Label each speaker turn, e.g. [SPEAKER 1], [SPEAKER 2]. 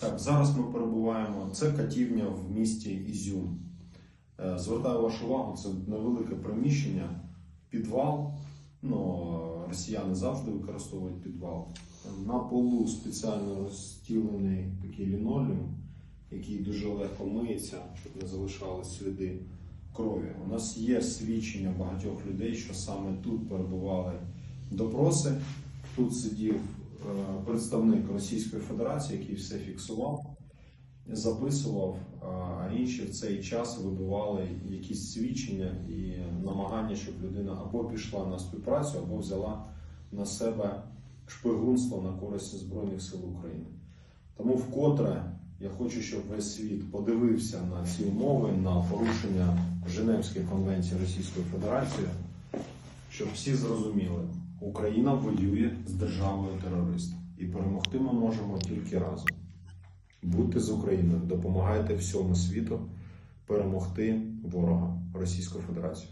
[SPEAKER 1] Так, зараз ми перебуваємо. Це катівня в місті Ізюм. Е, Звертаю вашу увагу, це невелике приміщення, підвал. Ну, росіяни завжди використовують підвал. На полу спеціально розстілений такий лінолеум, який дуже легко миється, щоб не залишались сліди крові. У нас є свідчення багатьох людей, що саме тут перебували допроси. Тут сидів представник Російської Федерації, який все фіксував, записував, а- а інші в цей час вибивали якісь свідчення і намагання, щоб людина або пішла на співпрацю, або взяла на себе шпигунство на користь Збройних сил України. Тому вкотре я хочу, щоб весь світ подивився на ці умови, на порушення Женевської конвенції Російської Федерації, щоб всі зрозуміли, Україна воює з державою терористом. І перемогти ми можемо тільки разом. Будьте з Україною, допомагайте всьому світу перемогти ворога Російської Федерації.